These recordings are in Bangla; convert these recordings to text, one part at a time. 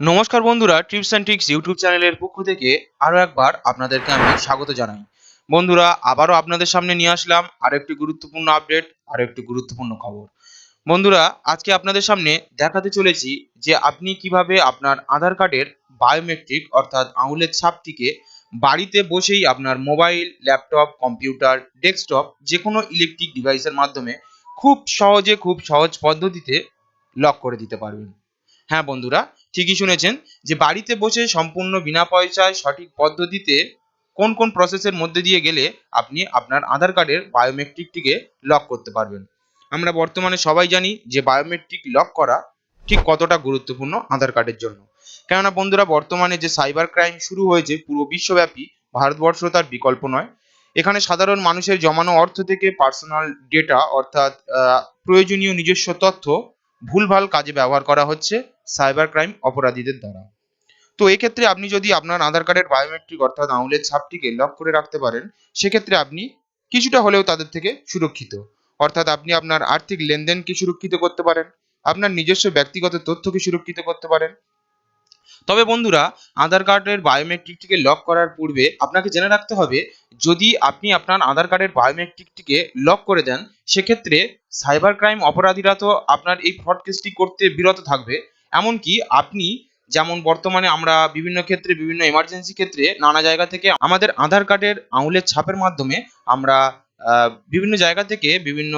নমস্কার বন্ধুরা ট্রিপস অ্যান্ড ট্রিক্স ইউটিউব চ্যানেলের পক্ষ থেকে আরও একবার আপনাদেরকে আমি স্বাগত জানাই। বন্ধুরা, আবারও আপনাদের সামনে নিয়ে আসলাম আরও একটি গুরুত্বপূর্ণ আপডেট আরও একটি গুরুত্বপূর্ণ খবর। বন্ধুরা, আজকে আপনাদের সামনে দেখাতে চলেছি যে আপনি কীভাবে আপনার আধার কার্ডের বায়োমেট্রিক অর্থাৎ আঙুলের ছাপটিকে বাড়িতে বসেই আপনার মোবাইল ল্যাপটপ কম্পিউটার ডেস্কটপ যে কোনো ইলেকট্রিক ডিভাইসের মাধ্যমে খুব সহজে, খুব সহজ পদ্ধতিতে লক করে দিতে পারবেন। হ্যাঁ বন্ধুরা, ঠিকই শুনেছেন যে বাড়িতে বসে সম্পূর্ণ বিনা পয়সায় সঠিক পদ্ধতিতে কোন কোন প্রসেসের মধ্যে দিয়ে গেলে আপনি আপনার আধার কার্ডের বায়োমেট্রিকটিকে লক করতে পারবেন। আমরা বর্তমানে সবাই জানি যে বায়োমেট্রিক লক করা ঠিক কতটা গুরুত্বপূর্ণ আধার কার্ডের জন্য। কেননা বন্ধুরা, বর্তমানে যে সাইবার ক্রাইম শুরু হয়েছে পুরো বিশ্বব্যাপী, ভারতবর্ষ তার বিকল্প নয়। এখানে সাধারণ মানুষের জমানো অর্থ থেকে পার্সোনাল ডেটা অর্থাৎ প্রয়োজনীয় নিজস্ব তথ্য ভুলভাল কাজে ব্যবহার করা হচ্ছে সাইবার ক্রাইম অপরাধীদের দ্বারা। তো এক্ষেত্রে আপনি যদি আপনার আধার কার্ডের বায়োমেট্রিক অর্থাৎ আঙুলের ছাপটিকে লক করে রাখতে পারেন, সেক্ষেত্রে আপনি কিছুটা হলেও তাদের থেকে সুরক্ষিত। অর্থাৎ আপনি আপনার আর্থিক লেনদেনকে সুরক্ষিত করতে পারেন, আপনার নিজস্ব ব্যক্তিগত তথ্যকে সুরক্ষিত করতে পারেন তবে বন্ধুরা, আধার কার্ডের বায়োমেট্রিকটিকে লক করার পূর্বে আপনাকে জেনে রাখতে হবে, যদি আপনি আপনার আধার কার্ডের বায়োমেট্রিকটিকে লক করে দেন, সেক্ষেত্রে সাইবার ক্রাইম অপরাধীরা তো আপনার এই ফ্রড কেসটি করতে বিরত থাকবে। এমনকি আপনি যেমন বর্তমানে আমরা বিভিন্ন ক্ষেত্রে, বিভিন্ন এমার্জেন্সি ক্ষেত্রে, নানা জায়গা থেকে আমাদের আধার কার্ডের আঙুলের ছাপের মাধ্যমে আমরা বিভিন্ন জায়গা থেকে বিভিন্ন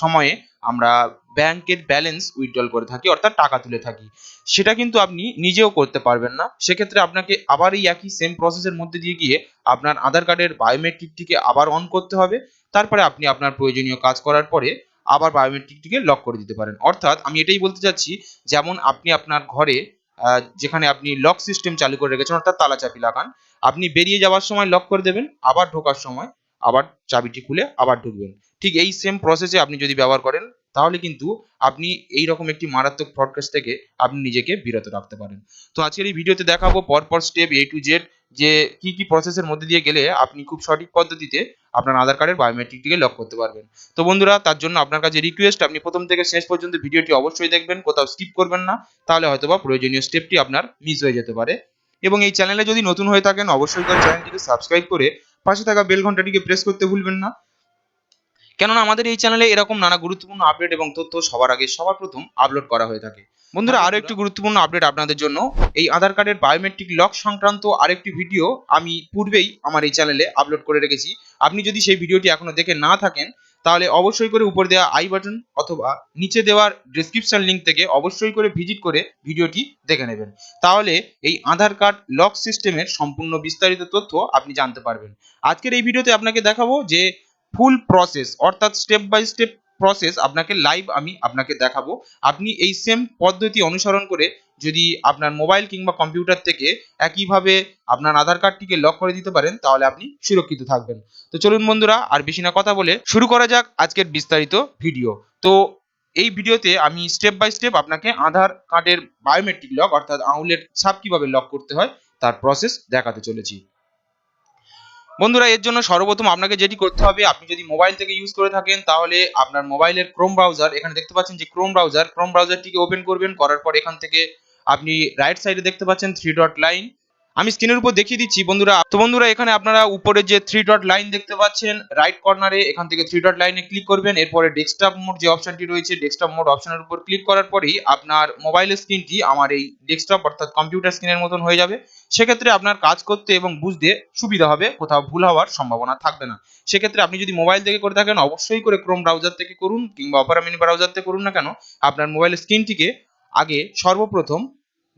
সময়ে আমরা ব্যাংকের ব্যালেন্স উইথড্রল করে থাকি, অর্থাৎ টাকা তুলে থাকি। সেটা কিন্তু আপনি নিজেও করতে পারবেন না। সেক্ষেত্রে আপনাকে আবার এই একই সেম প্রসেসের মধ্যে দিয়ে গিয়ে আপনার আধার কার্ডের বায়োমেট্রিকটিকে আবার অন করতে হবে। তারপরে আপনি আপনার প্রয়োজনীয় কাজ করার পরে আবার বায়োমেট্রিকটিকে লক করে দিতে পারেন। অর্থাৎ আমি এটাই বলতে চাচ্ছি, যেমন আপনি আপনার ঘরে যেখানে আপনি লক সিস্টেম চালু করে রেখেছেন, অর্থাৎ তালা চাবি লাগান, আপনি বেরিয়ে যাওয়ার সময় লক করে দেবেন, আবার ঢোকার সময় আবার চাবিটি খুলে আবার ঢুকবেন। ঠিক এই সেম প্রসেসে আপনি যদি ব্যবহার করেন, তাহলে কিন্তু আপনি এই রকম একটি মারাত্মক ফ্রড কেস থেকে আপনি নিজেকে বিরত রাখতে পারেন। তো আজকের এই ভিডিওতে দেখাবো পরপর স্টেপ এ টু জেড যে কি কি প্রসেসের মধ্যে দিয়ে গেলে আপনি খুব সঠিক পদ্ধতিতে আপনার আধার কার্ডের বায়োমেট্রিকটিকে লক করতে পারবেন। তো বন্ধুরা, তার জন্য আপনার কাছে রিকোয়েস্ট আপনি প্রথম থেকে শেষ পর্যন্ত ভিডিওটি অবশ্যই দেখবেন, কোথাও স্কিপ করবেন না, তাহলে হয়তোবা প্রয়োজনীয় স্টেপটি আপনার মিস হয়ে যেতে পারে। এবং এই চ্যানেলে যদি নতুন হয়ে থাকেন, অবশ্যই চ্যানেলটিকে সাবস্ক্রাইব করে পাশে থাকা বেল ঘন্টাটিকে প্রেস করতে ভুলবেন না। কেননা আমাদের এই চ্যানেলে এরকম নানা গুরুত্বপূর্ণ আপডেট এবং তথ্য সবার আগে সবার প্রথম আপলোড করা হয়ে থাকে। বন্ধুরা, আরও একটি গুরুত্বপূর্ণ আপডেট আপনাদের জন্য। এই আধার কার্ডের বায়োমেট্রিক লক সংক্রান্ত আরেকটি ভিডিও আমি পূর্বেই আমার এই চ্যানেলে আপলোড করে রেখেছি। আপনি যদি সেই ভিডিওটি এখনও দেখে না থাকেন, তাহলে অবশ্যই করে উপর দেওয়া আই বাটন অথবা নিচে দেওয়ার ডিসক্রিপশন লিংক থেকে অবশ্যই করে ভিজিট করে ভিডিওটি দেখে নেবেন। তাহলে এই আধার কার্ড লক সিস্টেমের সম্পূর্ণ বিস্তারিত তথ্য আপনি জানতে পারবেন। আজকের এই ভিডিওতে আপনাকে দেখাবো যে ফুল প্রসেস অর্থাৎ স্টেপ বাই স্টেপ প্রসেস আপনাকে লাইভ আমি আপনাকে দেখাবো। আপনি এই সেম পদ্ধতি অনুসরণ করে যদি আপনার মোবাইল কিংবা কম্পিউটার থেকে একইভাবে আপনার আধার কার্ডটিকে লক করে দিতে পারেন, তাহলে আপনি সুরক্ষিত থাকবেন। তো চলুন বন্ধুরা, আর বেশি না কথা বলে শুরু করা যাক আজকের বিস্তারিত ভিডিও তো এই ভিডিওতে আমি স্টেপ বাই স্টেপ আপনাকে আধার কার্ডের বায়োমেট্রিক লক অর্থাৎ আঙুলের ছাপ কীভাবে লক করতে হয়, তার প্রসেস দেখাতে চলেছি। বন্ধুরা, এর জন্য সর্বপ্রথম আপনাকে যেটি করতে হবে, আপনি যদি মোবাইল থেকে ইউজ করে থাকেন, তাহলে আপনার মোবাইলের ক্রোম ব্রাউজার এখানে দেখতে পাচ্ছেন যে ক্রোম ব্রাউজার ক্রোম ব্রাউজারটিকে ওপেন করবেন, করার পর এখান থেকে আপনি রাইট সাইডে দেখতে পাচ্ছেন থ্রি ডট লাইন আমি স্ক্রিনের উপর দেখিয়ে দিচ্ছি, বন্ধুরা। তো বন্ধুরা, এখানে আপনারা উপরে যে থ্রি ডট লাইন দেখতে পাচ্ছেন রাইট কর্নারে এখান থেকে থ্রি ডট লাইনে ক্লিক করবেন। এরপরে ডেস্কটপ মোড যে অপশনটি রয়েছে ডেস্কটপ মোড অপশনের উপর ক্লিক করার পরেই আপনার মোবাইলের স্ক্রিনটি আমার এই ডেস্কটপ অর্থাৎ কম্পিউটার স্ক্রিনের মতন হয়ে যাবে। সেক্ষেত্রে আপনার কাজ করতে এবং বুঝতে সুবিধা হবে, কোথাও ভুল হওয়ার সম্ভাবনা থাকবে না। সেক্ষেত্রে আপনি যদি মোবাইল থেকে করে থাকেন, অবশ্যই করে ক্রোম ব্রাউজার থেকে করুন, কিংবা অপেরা মিনি ব্রাউজার থেকে করুন না কেন, আপনার মোবাইলের স্ক্রিনটিকে আগে সর্বপ্রথম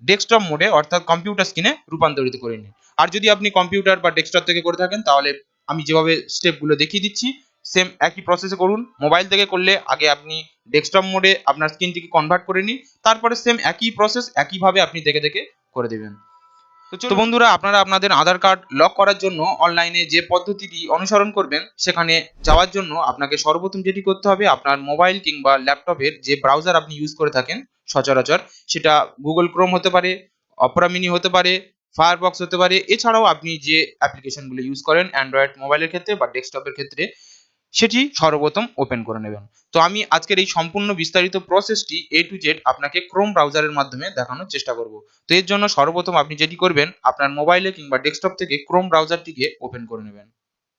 ডেস্কটপ মোডে অর্থাৎ কম্পিউটার স্ক্রিনে রূপান্তরিত করে নিন। আর যদি আপনি কম্পিউটার বা ডেস্কটপ থেকে করে থাকেন, তাহলে আমি যেভাবে স্টেপগুলো দেখিয়ে দিচ্ছি সেম একই প্রসেসে করুন। মোবাইল থেকে করলে আগে আপনি ডেস্কটপ মোডে আপনার স্ক্রিনটিকে কনভার্ট করে নিন। তারপরে সেম একই প্রসেস একইভাবে আপনি দেখে দেখে করে দেবেন। তো বন্ধুরা, আপনারা আপনাদের আধার কার্ড লক করার জন্য অনলাইনে যে পদ্ধতিটি অনুসরণ করবেন, সেখানে যাওয়ার জন্য আপনাকে সর্বপ্রথম যেটি করতে হবে, আপনার মোবাইল কিংবা ল্যাপটপের যে ব্রাউজার আপনি ইউজ করে থাকেন সচরাচর, সেটা গুগল ক্রোম হতে পারে অপরা মিনি হতে পারে ফায়ারবক্স হতে পারে। এছাড়াও আপনি যে অ্যাপ্লিকেশনগুলো ইউজ করেন অ্যান্ড্রয়েড মোবাইলের ক্ষেত্রে বা ডেস্কটপের ক্ষেত্রে সেটি সর্বপ্রথম ওপেন করে নেবেন। তো আমি আজকের এই সম্পূর্ণ বিস্তারিত প্রসেসটি এ টু জেড আপনাকে ক্রোম ব্রাউজারের মাধ্যমে দেখানোর চেষ্টা করব। তো এর জন্য সর্বপ্রথম আপনি যেটি করবেন, আপনার মোবাইলে কিংবা ডেস্কটপ থেকে ক্রোম ব্রাউজারটিকে ওপেন করে নেবেন।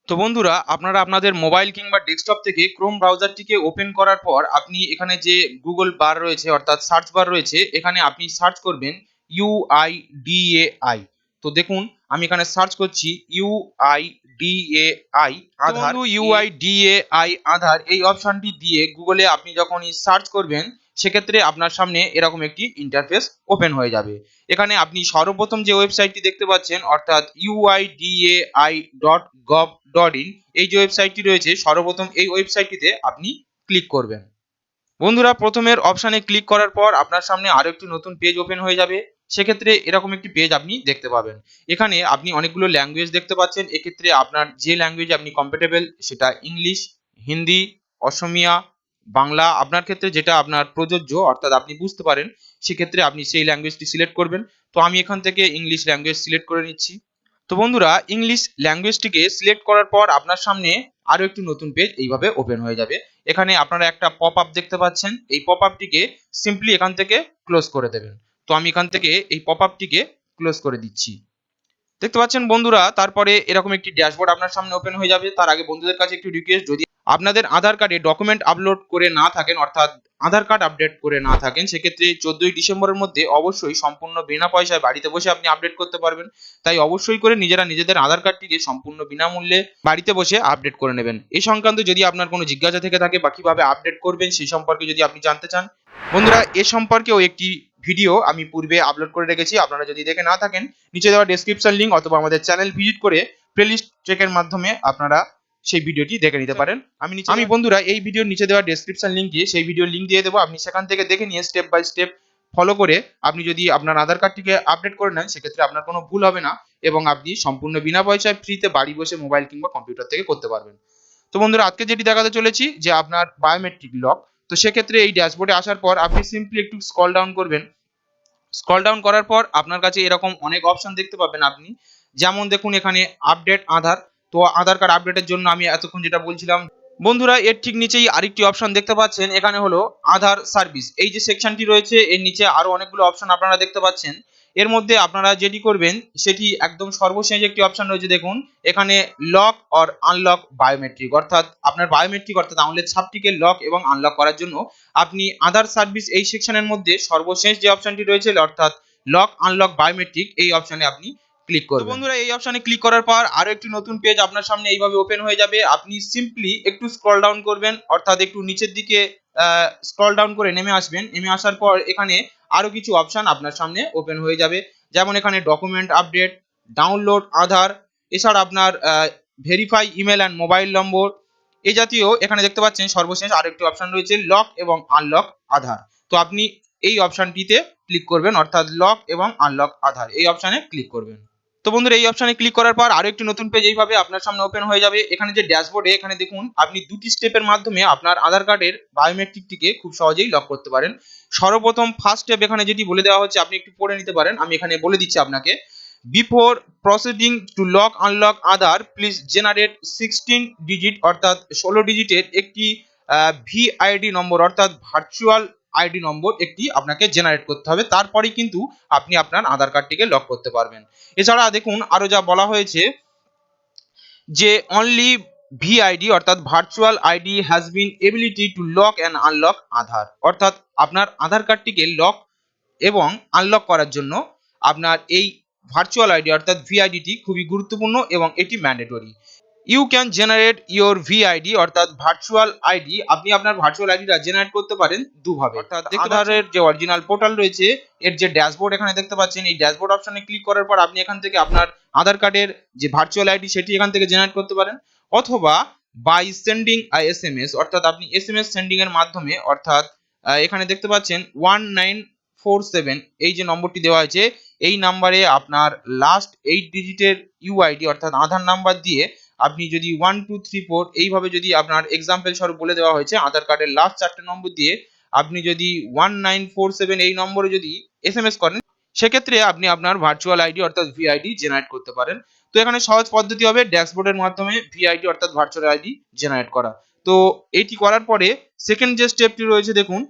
তো বন্ধুরা, আপনারা আপনাদের মোবাইল কিংবা ডেস্কটপ থেকে ক্রোম ব্রাউজারটিকে ওপেন করার পর আপনি এখানে যে গুগল বার রয়েছে, অর্থাৎ সার্চ বার রয়েছে, এখানে আপনি সার্চ করবেন ইউআইডিএআই তো দেখুন আমি এখানে সার্চ করছি ইউআইডিএআই আধার ইউআইডিএআই আধার এই অপশনটি দিয়ে গুগলে আপনি যখনই সার্চ করবেন সেক্ষেত্রে আপনার সামনে এরকম একটি ইন্টারফেস ওপেন হয়ে যাবে। এখানে আপনি সর্বপ্রথম যে ওয়েবসাইটটি দেখতে পাচ্ছেন অর্থাৎ UIDAI dot gov dot in এই যে ওয়েবসাইটটি রয়েছে সর্বপ্রথম এই ওয়েবসাইটটিতে আপনি ক্লিক করবেন। বন্ধুরা প্রথমের অপশানে ক্লিক করার পর আপনার সামনে আরও একটি নতুন পেজ ওপেন হয়ে যাবে। সেক্ষেত্রে এরকম একটি পেজ আপনি দেখতে পাবেন। এখানে আপনি অনেকগুলো ল্যাঙ্গুয়েজ দেখতে পাচ্ছেন। এক্ষেত্রে আপনার যে ল্যাঙ্গুয়েজ আপনি কম্ফর্টেবল সেটা ইংলিশ হিন্দি অসমিয়া বাংলা, আপনার ক্ষেত্রে যেটা আপনার প্রযোজ্য, অর্থাৎ আপনি বুঝতে পারেন, সেক্ষেত্রে আপনি সেই ল্যাঙ্গুয়েজটি সিলেক্ট করবেন। তো আমি এখান থেকে ইংলিশ ল্যাঙ্গুয়েজ সিলেক্ট করে নিচ্ছি। তো বন্ধুরা ইংলিশ ল্যাঙ্গুয়েজটিকে সিলেক্ট করার পর আপনার সামনে আরও একটি নতুন পেজ এইভাবে ওপেন হয়ে যাবে। এখানে আপনারা একটা পপ আপ দেখতে পাচ্ছেন। এই পপ আপটিকে সিম্পলি এখান থেকে ক্লোজ করে দেবেন। তো আমি এখান থেকে এই পপ আপটিকে ক্লোজ করে দিচ্ছি। দেখতে পাচ্ছেন বন্ধুরা, তারপরে এরকম একটি ড্যাশবোর্ড আপনার সামনে ওপেন হয়ে যাবে। তার আগে বন্ধুদের কাছে একটি রিকোয়েস্ট যদি আপনাদের আধার কার্ডে ডকুমেন্ট আপলোড করে না থাকেন, অর্থাৎ আধার কার্ড আপডেট করে না থাকেন, সেক্ষেত্রে চোদ্দই ডিসেম্বরের মধ্যে অবশ্যই সম্পূর্ণ বিনা পয়সায় বাড়িতে বসে আপনি আপডেট করতে পারবেন। তাই অবশ্যই করে নিজেরা নিজেদের আধার কার্ডটিকে সম্পূর্ণ বিনামূল্যে বাড়িতে বসে আপডেট করে নেবেন। এই সংক্রান্ত যদি আপনার কোনো জিজ্ঞাসা থেকে থাকে বা কীভাবে আপডেট করবেন সেই সম্পর্কে যদি আপনি জানতে চান। বন্ধুরা, এ সম্পর্কেও একটি ভিডিও আমি পূর্বে আপলোড করে রেখেছি আপনারা যদি দেখে না থাকেন নিচে দেওয়া ডেসক্রিপশন লিঙ্ক অথবা আমাদের চ্যানেল ভিজিট করে প্লেলিস্ট চেকের মাধ্যমে আপনারা সেই ভিডিওটি দেখে নিতে পারেন। আমি আমি বন্ধুরা এই ভিডিওর নিচে দেওয়া ডেসক্রিপশন লিঙ্ক দিয়ে সেই ভিডিওর লিঙ্ক দিয়ে দেবো। আপনি সেখান থেকে দেখে নিয়ে স্টেপ বাই স্টেপ ফলো করে আপনি যদি আপনার আধার কার্ডটিকে আপডেট করে নেন সেক্ষেত্রে আপনার কোনো ভুল হবে না এবং আপনি সম্পূর্ণ বিনা পয়সায় ফ্রিতে বাড়ি বসে মোবাইল কিংবা কম্পিউটার থেকে করতে পারবেন। তো বন্ধুরা আজকে যেটি দেখাতে চলেছি যে আপনার বায়োমেট্রিক লক তো সেক্ষেত্রে এই ড্যাশবোর্ডে আসার পর আপনি সিম্পলি একটু স্কল ডাউন করবেন। স্কল ডাউন করার পর আপনার কাছে এরকম অনেক অপশন দেখতে পাবেন আপনি। যেমন দেখুন এখানে আপডেট আধার। তো আধার কার্ড আপডেটের জন্য আমি এতক্ষণ যেটা বলছিলাম, বন্ধুরা এর ঠিক নিচেই আরেকটি অপশন দেখতে পাচ্ছেন। এখানে হলো আধার সার্ভিস এই যে সেকশনটি রয়েছে, এর নিচে আরও অনেকগুলো অপশন আপনারা দেখতে পাচ্ছেন। এর মধ্যে আপনারা যেটি করবেন সেটি একদম সর্বশেষ একটি অপশন রয়েছে দেখুন। এখানে লক অর আনলক বায়োমেট্রিক অর্থাৎ আপনার বায়োমেট্রিক অর্থাৎ আঙুলের ছাপটিকে লক এবং আনলক করার জন্য আপনি আধার সার্ভিস এই সেকশনের মধ্যে সর্বশেষ যে অপশনটি রয়েছে অর্থাৎ লক আনলক বায়োমেট্রিক এই অপশনে আপনি ক্লিক করবেন। বন্ধুরা এই অপশনে ক্লিক করার পর আরও একটি নতুন পেজ আপনার সামনে এইভাবে ওপেন হয়ে যাবে। আপনি সিম্পলি একটু স্ক্রল ডাউন করবেন অর্থাৎ একটু নিচের দিকে স্ক্রল ডাউন করে নেমে আসবেন। নেমে আসার পর এখানে আরও কিছু অপশন আপনার সামনে ওপেন হয়ে যাবে। যেমন এখানে ডকুমেন্ট আপডেট ডাউনলোড আধার, এছাড়া আপনার verify email and mobile number এই জাতীয় এখানে দেখতে পাচ্ছেন সর্বশেষ আরেকটি অপশন রয়েছে লক এবং আনলক আধার। তো আপনি এই অপশনটিতে ক্লিক করবেন, অর্থাৎ লক এবং আনলক আধার। এই অপশনে ক্লিক করবেন। তো বন্ধুরা, এই অপশনে ক্লিক করার পর আরও একটি নতুন পেজ এইভাবে আপনার সামনে ওপেন হয়ে যাবে। এখানে যে ড্যাশবোর্ডে এখানে দেখুন, আপনি দুটি স্টেপের মাধ্যমে আপনার আধার কার্ডের বায়োমেট্রিকটিকে খুব সহজেই লক করতে পারেন। সর্বপ্রথম ফার্স্ট স্টেপ এখানে যেটি বলে দেওয়া হচ্ছে, আপনি একটু পড়ে নিতে পারেন। আমি এখানে বলে দিচ্ছি আপনাকে। Before proceeding to lock unlock Aadhaar please generate sixteen digit অর্থাৎ ষোলো ডিজিটের একটি ভিআইডি নম্বর অর্থাৎ ভার্চুয়াল আইডি নম্বর একটি আপনাকে জেনারেট করতে হবে। তারপরেই কিন্তু আপনি আপনার আধার কার্ডটিকে লক করতে পারবেন। এছাড়া দেখুন, আরও যা বলা হয়েছে যে অনলি ভিআইডি অর্থাৎ virtual ID has been ability to lock and unlock Aadhaar. অর্থাৎ আপনার আধার কার্ডটিকে লক এবং আনলক করার জন্য আপনার এই ভার্চুয়াল আইডি অর্থাৎ ভিআইডিটি খুবই গুরুত্বপূর্ণ এবং এটি mandatory you can generate your VID অর্থাৎ ভার্চুয়াল আইডি আপনি আপনার ভার্চুয়াল আইডিটা জেনারেট করতে পারেন দুভাবে। অর্থাৎ আধারের যে অরিজিনাল পোর্টাল রয়েছে এর যে ড্যাশবোর্ড এখানে দেখতে পাচ্ছেন এই ড্যাশবোর্ড অপশনে ক্লিক করার পর আপনি এখান থেকে আপনার আধার কার্ডের যে ভার্চুয়াল আইডি সেটি এখান থেকে জেনারেট করতে পারেন। অথবা by sending I S M S অর্থাৎ আপনি এস এম এস সেন্ডিং এর মাধ্যমে অর্থাৎ এখানে দেখতে পাচ্ছেন ওয়ান নাইন ফোর সেভেন এই যে নম্বরটি দেওয়া হয়েছে এই নাম্বারে আপনার লাস্ট এইট ডিজিটের ইউআইডি অর্থাৎ আধার নাম্বার দিয়ে আপনি যদি ওয়ান টু থ্রি ফোর এইভাবে যদি আপনার এক্সাম্পল স্বরূপ বলে দেওয়া হয়েছে, আধার কার্ডের লাস্ট চারটে নম্বর দিয়ে আপনি যদি ওয়ান নাইন ফোর সেভেন এই নম্বরে যদি এস এম এস করেন, সেক্ষেত্রে আপনি আপনার ভার্চুয়াল আইডি অর্থাৎ ভিআইডি জেনারেট করতে পারেন। তো এখানে সহজ পদ্ধতি হবে ড্যাশবোর্ডের মাধ্যমে ভিআইডি অর্থাৎ ভার্চুয়াল আইডি জেনারেট করা। তো এটি করার পরে সেকেন্ড যে স্টেপটি রয়েছে, দেখুন।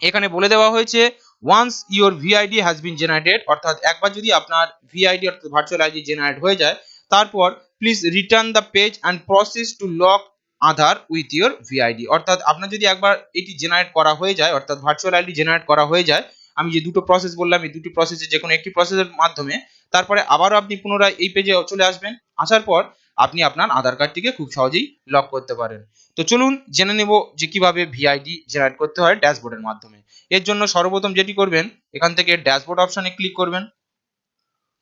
এখানে বলে দেওয়া হয়েছে once your VID has been generated অর্থাৎ একবার যদি আপনার ভিআইডি অর্থাৎ ভার্চুয়াল আইডি জেনারেট হয়ে যায়, তারপর please return the page and process to lock Aadhaar with your VID অর্থাৎ আপনার যদি একবার এটি জেনারেট করা হয়ে যায়, অর্থাৎ ভার্চুয়াল আইডি জেনারেট করা হয়ে যায়, আমি যে দুটো প্রসেস বললাম, এই দুটি প্রসেসে যে কোনো একটি প্রসেসের মাধ্যমে, তারপরে আবারও আপনি পুনরায় এই পেজে চলে আসবেন, আসার পর আপনি আপনার আধার কার্ডটিকে খুব সহজেই লক করতে পারেন। তো চলুন জেনে নেব যে কীভাবে ভিআইডি জেনারেট করতে হয় ড্যাশবোর্ডের মাধ্যমে। এর জন্য সর্বপ্রথম যেটি করবেন, এখান থেকে ড্যাশবোর্ড অপশনে ক্লিক করবেন।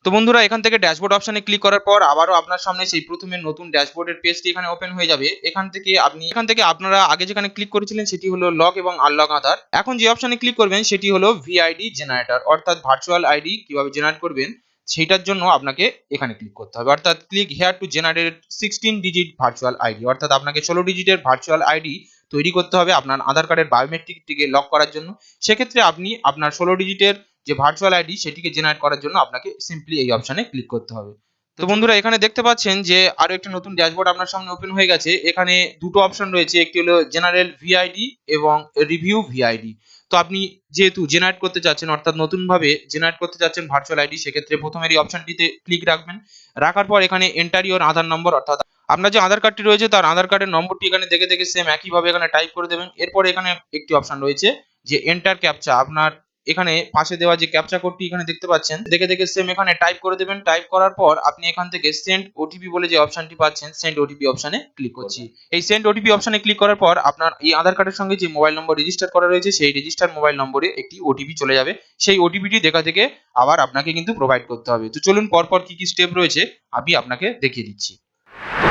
তো বন্ধুরা, এখান থেকে ড্যাশবোর্ড অপশনে ক্লিক করার পর আবারও আপনার সামনে সেই প্রথমে নতুন ড্যাশবোর্ডের পেজটি এখানে ওপেন হয়ে যাবে। এখান থেকে আপনি, এখান থেকে আপনারা আগে যেখানে ক্লিক করেছিলেন সেটি হলো লক এবং আনলক আধার। এখন যে অপশনে ক্লিক করবেন সেটি হলো ভিআইডি জেনারেটর অর্থাৎ ভার্চুয়াল আইডি কীভাবে জেনারেট করবেন সেইটার জন্য আপনাকে এখানে ক্লিক করতে হবে। অর্থাৎ click here to generate sixteen digit virtual ID অর্থাৎ আপনাকে ষোলো ডিজিটের ভার্চুয়াল আইডি তৈরি করতে হবে আপনার আধার কার্ডের বায়োমেট্রিকটিকে লক করার জন্য। সেক্ষেত্রে আপনি আপনার ষোলো ডিজিটের যে ভার্চুয়াল আইডি সেটিকে জেনারেট করার জন্য আপনাকে সিম্পলি এই অপশনে ক্লিক করতে হবে। তো বন্ধুরা, এখানে দেখতে পাচ্ছেন যে আরও একটি নতুন ড্যাশবোর্ড আপনার সামনে ওপেন হয়ে গেছে। এখানে দুটো অপশন রয়েছে, একটি হলো জেনারেল ভিআইডি এবং রিভিউ ভিআইডি তো আপনি যেহেতু জেনারেট করতে চাচ্ছেন, অর্থাৎ নতুনভাবে জেনারেট করতে চাচ্ছেন ভার্চুয়াল আইডি সেক্ষেত্রে প্রথমের এই অপশনটিতে ক্লিক রাখবেন। রাখার পর এখানে এন্টার ইওর আধার নম্বর অর্থাৎ আপনার যে আধার কার্ডটি রয়েছে, তার আধার কার্ডের নম্বরটি এখানে দেখে দেখে সেম একইভাবে এখানে টাইপ করে দেবেন। এরপর এখানে একটি অপশন রয়েছে যে এন্টার ক্যাপচা আপনার এখানে পাশে দেওয়া যে ক্যাপচা কোডটি এখানে দেখতে পাচ্ছেন, দেখে দেখে সেম এখানে টাইপ করে দেবেন টাইপ করার পর আপনি এখান থেকে সেন্ড ওটিপি বলে যে অপশনটি পাচ্ছেন সেন্ড ওটিপি অপশনে ক্লিক করছি। এই সেন্ড ওটিপি অপশনে ক্লিক করার পর আপনার এই আধার কার্ডের সঙ্গে যে মোবাইল নম্বর রেজিস্টার করা রয়েছে, সেই রেজিস্টার মোবাইল নম্বরে একটি ওটিপি চলে যাবে। সেই ওটিপিটি দেখা থেকে আবার আপনাকে কিন্তু প্রোভাইড করতে হবে। তো চলুন পরপর কি কি স্টেপ রয়েছে, আমি আপনাকে দেখিয়ে দিচ্ছি।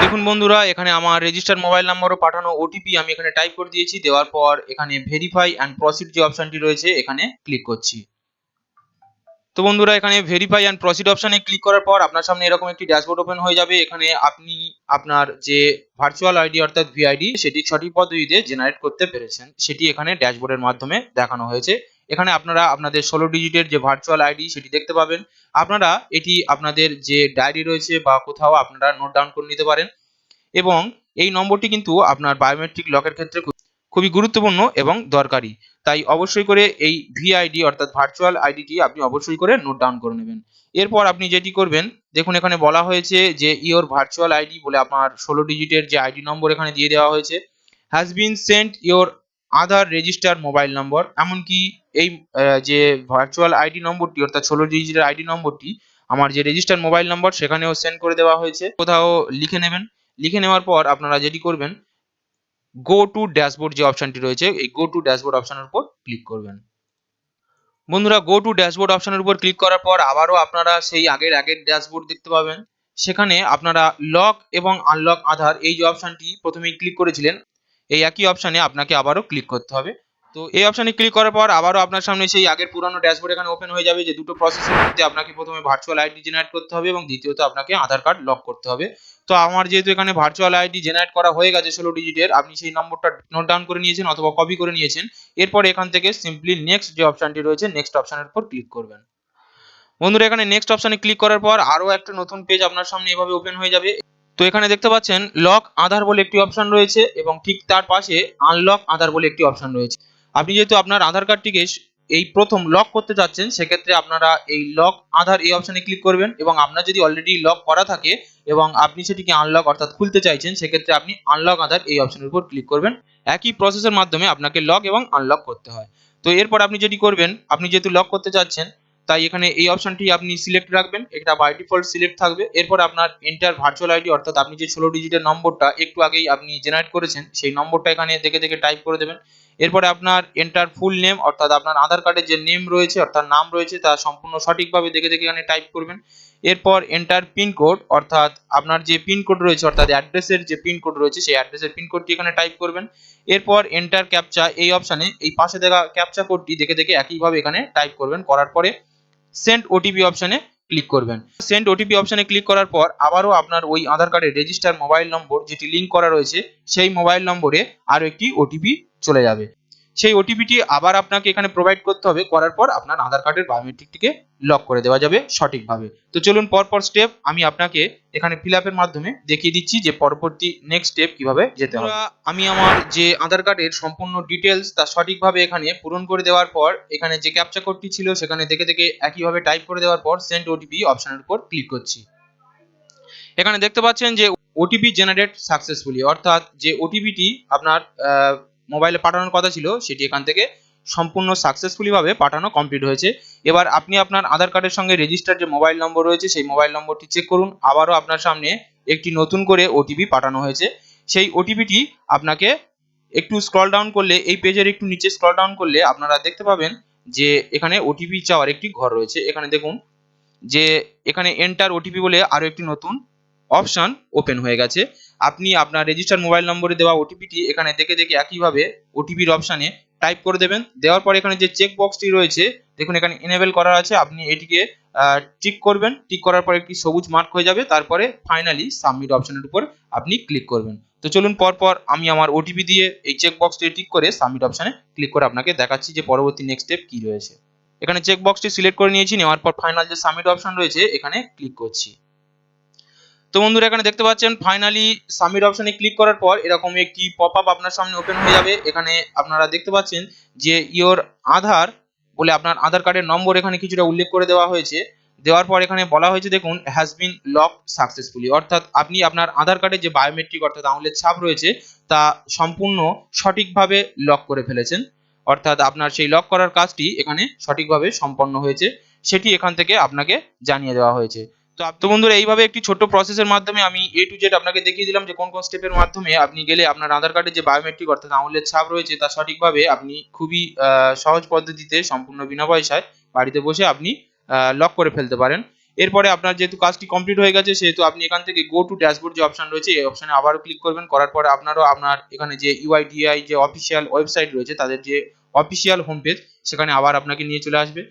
দেখুন বন্ধুরা, এখানে আমার রেজিস্টার মোবাইল নাম্বারও পাঠানো ওটিপি আমি এখানে টাইপ করে দিয়েছি। দেওয়ার পর এখানে ভেরিফাই অ্যান্ড প্রসিড যে অপশনটি রয়েছে, এখানে ক্লিক করছি। তো বন্ধুরা, এখানে ভেরিফাই অ্যান্ড প্রসিড অপশনে ক্লিক করার পর আপনার সামনে এরকম একটি ড্যাশবোর্ড ওপেন হয়ে যাবে। এখানে আপনি আপনার যে ভার্চুয়াল আইডি অর্থাৎ ভিআইডি সেটি সঠিক পদ্ধতিতে জেনারেট করতে পেরেছেন। সেটি এখানে ড্যাশবোর্ডের মাধ্যমে দেখানো হয়েছে। এখানে আপনারা আপনাদের ষোলো ডিজিটের যে ভার্চুয়াল আইডি সেটি দেখতে পাবেন। আপনারা এটি আপনাদের যে ডায়েরি রয়েছে বা কোথাও আপনারা নোট ডাউন করে নিতে পারেন। এবং এই নম্বরটি কিন্তু আপনার বায়োমেট্রিক লকের ক্ষেত্রে খুবই গুরুত্বপূর্ণ এবং দরকারি। তাই অবশ্যই করে এই ভিআইডি অর্থাৎ ভার্চুয়াল আইডিটি আপনি অবশ্যই করে নোট ডাউন করে নেবেন। এরপর আপনি যেটি করবেন, দেখুন এখানে বলা হয়েছে যে ইওর ভার্চুয়াল আইডি বলে আপনার ষোলো ডিজিটের যে আইডি নম্বর এখানে দিয়ে দেওয়া হয়েছে। Has been sent your Aadhaar register mobile number এমনকি এই যে ভার্চুয়াল আইডি নম্বরটি, অর্থাৎ ষোলো ডিজিটের আইডি নম্বরটি, আমার যে রেজিস্টার মোবাইল নম্বর সেখানেও সেন্ড করে দেওয়া হয়েছে। কোথাও লিখে নেবেন। লিখে নেওয়ার পর আপনারা যেটি করবেন গো টু ড্যাশবোর্ড যে অপশনটি রয়েছে, এই গো টু ড্যাশবোর্ড অপশনের উপর ক্লিক করবেন। বন্ধুরা গো টু ড্যাশবোর্ড অপশনের উপর ক্লিক করার পর আবারও আপনারা সেই আগের আগের ড্যাশবোর্ড দেখতে পাবেন। সেখানে আপনারা লক এবং আনলক আধার এই যে অপশনটি প্রথমেই ক্লিক করেছিলেন এই একই অপশানে আপনাকে আবারও ক্লিক করতে হবে। তো এই অপশানে ক্লিক করার পর আবারও আপনার সামনে সেই আগের পুরনো ড্যাশবোর্ড এখানে ওপেন হয়ে যাবে যে দুটো প্রসেসের মধ্যে আপনাকে প্রথমে ভার্চুয়াল আইডি জেনারেট করতে হবে এবং দ্বিতীয়ত আপনাকে আধার কার্ড লক করতে হবে। তো আমার যেহেতু এখানে ভার্চুয়াল আইডি জেনারেট করা হয়ে গেছে ষোলো ডিজিটের আপনি সেই নম্বরটা নোট ডাউন করে নিয়েছেন অথবা কপি করে নিয়েছেন। এরপর এখান থেকে সিম্পলি নেক্সট যে অপশনটি রয়েছে নেক্সট অপশনের উপর ক্লিক করবেন। বন্ধুরা, এখানে নেক্সট অপশানে ক্লিক করার পর আরও একটা নতুন পেজ আপনার সামনে এভাবে ওপেন হয়ে যাবে। তো এখানে দেখতে পাচ্ছেন লক আধার বলে একটি অপশন রয়েছে এবং ঠিক তার পাশে আনলক আধার বলে একটি অপশন রয়েছে। আপনি যেহেতু আপনার আধার কার্ডটিকে এই প্রথম লক করতে যাচ্ছেন সেক্ষেত্রে আপনারা এই লক আধার এই অপশনে ক্লিক করবেন এবং আপনার যদি অলরেডি লক করা থাকে এবং আপনি সেটিকে আনলক অর্থাৎ খুলতে চাইছেন, সেক্ষেত্রে আপনি আনলক আধার এই অপশনের উপর ক্লিক করবেন। একই প্রসেসের মাধ্যমে আপনাকে লক এবং আনলক করতে হয়। তো এরপর আপনি যেটি করবেন, আপনি যেহেতু লক করতে চাচ্ছেন তাই এখানে এই অপশনটি আপনি সিলেক্ট রাখবেন, এটা বাই ডিফল্ট সিলেক্ট থাকবে। এরপর আপনার এন্টার ভার্চুয়াল আইডি অর্থাৎ আপনি যে ষোলো ডিজিটের নম্বরটা একটু আগেই আপনি জেনারেট করেছেন, সেই নম্বরটা এখানে দেখে দেখে টাইপ করে দেবেন। এরপরে আপনার এন্টার ফুল নেম অর্থাৎ আপনার আধার কার্ডের যে নেম রয়েছে, অর্থাৎ নাম রয়েছে, তা সম্পূর্ণ সঠিকভাবে দেখে দেখে এখানে টাইপ করবেন। এরপর এন্টার পিন কোড অর্থাৎ আপনার যে পিন কোড রয়েছে, অর্থাৎ অ্যাড্রেসের যে পিন কোড রয়েছে, সেই অ্যাড্রেসের পিন কোডটি এখানে টাইপ করবেন। এরপর এন্টার ক্যাপচা এই অপশানে এই পাশে দেখা ক্যাপচা কোডটি দেখে দেখে একইভাবে এখানে টাইপ করবেন। করার পরে সেন্ড ওটিপি অপশানে ক্লিক করবেন। সেন্ড ওটিপি অপশানে ক্লিক করার পর আবারও আপনার ওই আধার কার্ডের রেজিস্টার মোবাইল নম্বর যেটি লিঙ্ক করা রয়েছে, সেই মোবাইল নম্বরে আরও একটি ওটিপি চলে যাবে। সেই ওটিপিটি আবার আপনাকে এখানে প্রোভাইড করতে হবে। করার পর আপনার আধার কার্ডের বায়োমেট্রিকটিকে লক করে দেওয়া যাবে সঠিকভাবে। তো চলুন পরপর স্টেপ আমি আপনাকে এখানে ফিল আপের মাধ্যমে দেখিয়ে দিচ্ছি যে পরবর্তী নেক্সট স্টেপ কীভাবে যেতে হবে। আমি আমার যে আধার কার্ডের সম্পূর্ণ ডিটেলস তা সঠিকভাবে এখানে পূরণ করে দেওয়ার পর, এখানে যে ক্যাপচা কোডটি ছিল সেখানে দেখে দেখে একইভাবে টাইপ করে দেওয়ার পর সেন্ড ওটিপি অপশনের উপর ক্লিক করছি। এখানে দেখতে পাচ্ছেন যে ওটিপি জেনারেট সাকসেসফুলি অর্থাৎ যে ওটিপিটি আপনার মোবাইলে পাঠানোর কথা ছিল, সেটি এখান থেকে সম্পূর্ণ সাকসেসফুলি ভাবে পাঠানো কমপ্লিট হয়েছে। এবার আপনি আপনার আধার কার্ডের সঙ্গে রেজিস্টার যে মোবাইল নম্বর রয়েছে, সেই মোবাইল নম্বরটি চেক করুন। আবারও আপনার সামনে একটি নতুন করে ওটিপি পাঠানো হয়েছে। সেই ওটিপিটি আপনাকে একটু স্ক্রল ডাউন করলে, এই পেজের একটু নিচে স্ক্রল ডাউন করলে আপনারা দেখতে পাবেন যে এখানে ওটিপি চাওয়ার একটি ঘর রয়েছে। এখানে দেখুন যে এখানে এন্টার ওটিপি বলে আরও একটি নতুন অপশন ওপেন হয়ে গেছে। আপনি আপনার রেজিস্টার মোবাইল নম্বরে দেওয়া ওটিপিটি এখানে দেখে দেখে একইভাবে ওটিপির অপশানে টাইপ করে দেবেন। দেওয়ার পর এখানে যে চেক বক্সটি রয়েছে, দেখুন এখানে এনেবেল করা আছে। আপনি এটিকে টিক করবেন। টিক করার পর একটি সবুজ মার্ক হয়ে যাবে। তারপরে ফাইনালি সাবমিট অপশনের উপর আপনি ক্লিক করবেন। তো চলুন পরপর আমি আমার ওটিপি দিয়ে এই চেক বক্সটি টিক করে সাবমিট অপশনে ক্লিক করে আপনাকে দেখাচ্ছি যে পরবর্তী নেক্সট স্টেপ কি রয়েছে। এখানে চেক বক্সটি সিলেক্ট করে নিয়েছি। নেওয়ার পর ফাইনাল যে সাবমিট অপশন রয়েছে, এখানে ক্লিক করছি। তো বন্ধুরা, এখানে দেখতে পাচ্ছেন ফাইনালি সাবমিট অপশনে ক্লিক করার পর এরকম একটি পপ আপ আপনার সামনে ওপেন হয়ে যাবে। এখানে আপনারা দেখতে পাচ্ছেন যে ইওর আধার বলে আপনার আধার কার্ডের নম্বর এখানে কিছুটা উল্লেখ করে দেওয়া হয়েছে। দেওয়ার পর এখানে বলা হয়েছে, দেখুন হ্যাজ বিন লক সাকসেসফুলি অর্থাৎ আপনি আপনার আধার কার্ডের যে বায়োমেট্রিক অর্থাৎ আঙুলের ছাপ রয়েছে, তা সম্পূর্ণ সঠিকভাবে লক করে ফেলেছেন। অর্থাৎ আপনার সেই লক করার কাজটি এখানে সঠিকভাবে সম্পন্ন হয়েছে। সেটি এখান থেকে আপনাকে জানিয়ে দেওয়া হয়েছে। তো বন্ধুরা এইভাবে একটি ছোট্ট প্রসেসের মাধ্যমে আমি এ টু জেড আপনাকে দেখিয়ে দিলাম যে কোন কোন স্টেপের মাধ্যমে আপনি গেলে আপনার আধার কার্ডের যে বায়োমেট্রিক অর্থাৎ আঙুলের ছাপ রয়েছে, তা সঠিকভাবে আপনি খুবই সহজ পদ্ধতিতে সম্পূর্ণ বিনা পয়সায় বাড়িতে বসে আপনি লক করে ফেলতে পারেন। এরপরে আপনার যেহেতু কাজটি কমপ্লিট হয়ে গেছে, সেহেতু আপনি এখান থেকে গো টু ড্যাশবোর্ড যে অপশন রয়েছে, এই অপশনে আবারও ক্লিক করবেন। করার পরে আপনারও আপনার এখানে যে ইউআইডিআই যে অফিসিয়াল ওয়েবসাইট রয়েছে, তাদের যে অফিসিয়াল হোম পেজ সেখানে আবার আপনাকে নিয়ে চলে আসবে।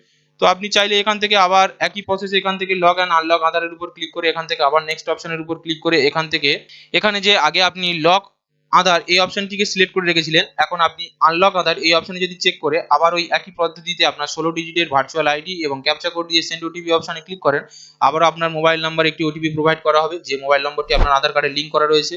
তো আপনি চাইলে এখান থেকে আবার একই প্রসেসে এখান থেকে লগ অ্যান্ড আনলক আধারের উপর ক্লিক করে এখান থেকে আবার নেক্সট অপশনের উপর ক্লিক করে এখান থেকে এখানে যে আগে আপনি লক আধার এই অপশনটিকে সিলেক্ট করে রেখেছিলেন, এখন আপনি আনলক আধার এই অপশনে যদি চেক করে আবার ওই একই পদ্ধতিতে আপনার ষোলো ডিজিটের ভার্চুয়াল আইডি এবং ক্যাপচা কোড দিয়ে সেন্ড ওটিপি অপশনে ক্লিক করেন, আবার আপনার মোবাইল নাম্বার একটি ওটিপি প্রোভাইড করা হবে, যে মোবাইল নম্বরটি আপনার আধার কার্ডে লিঙ্ক করা রয়েছে।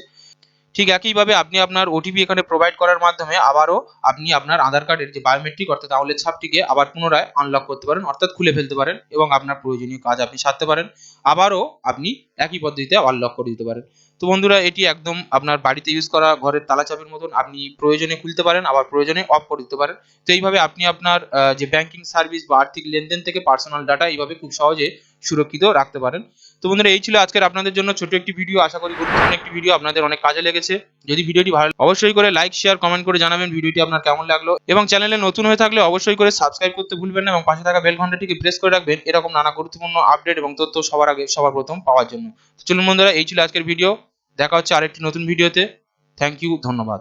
ঠিক একইভাবে আপনি আপনার ওটিপি এখানে প্রোভাইড করার মাধ্যমে আবারও আপনি আপনার আধার কার্ডের যে বায়োমেট্রিক অর্থাৎ আঙুলের ছাপটিকে আবার পুনরায় আনলক করতে পারেন, অর্থাৎ খুলে ফেলতে পারেন এবং আপনার প্রয়োজনীয় কাজ আপনি সারতে পারেন। আবারও আপনি একই পদ্ধতিতে আনলক করে দিতে পারেন। তো বন্ধুরা, এটি একদম আপনার বাড়িতে ইউজ করা, ঘরের তালা চাবির মতন আপনি প্রয়োজনে খুলতে পারেন, আবার প্রয়োজনে অফ করে দিতে পারেন। তো এইভাবে আপনি আপনার যে ব্যাংকিং সার্ভিস বা আর্থিক লেনদেন থেকে পার্সোনাল ডাটা এইভাবে খুব সহজে সুরক্ষিত রাখতে পারেন। তো বন্ধুরা, এই ছিল আজকের আপনাদের জন্য ছোট একটি ভিডিও আশা করি গুরুত্বপূর্ণ একটি ভিডিও আপনাদের অনেক কাজে লেগেছে। যদি ভিডিওটি ভালো অবশ্যই করে লাইক শেয়ার কমেন্ট করে জানাবেন ভিডিওটি আপনার কেমন লাগল। এবং চ্যানেলে নতুন হয়ে থাকলে অবশ্যই করে সাবস্ক্রাইব করতে ভুলবেন না এবং পাশে থাকা বেল ঘন্টাটিকে প্রেস করে রাখবেন। এরকম নানা গুরুত্বপূর্ণ আপডেট এবং তথ্য সবার আগে, সবার প্রথম পাওয়ার জন্য। চলুন বন্ধুরা, এই ছিল আজকের ভিডিও দেখা হচ্ছে আরেকটি নতুন ভিডিওতে থ্যাংক ইউ ধন্যবাদ।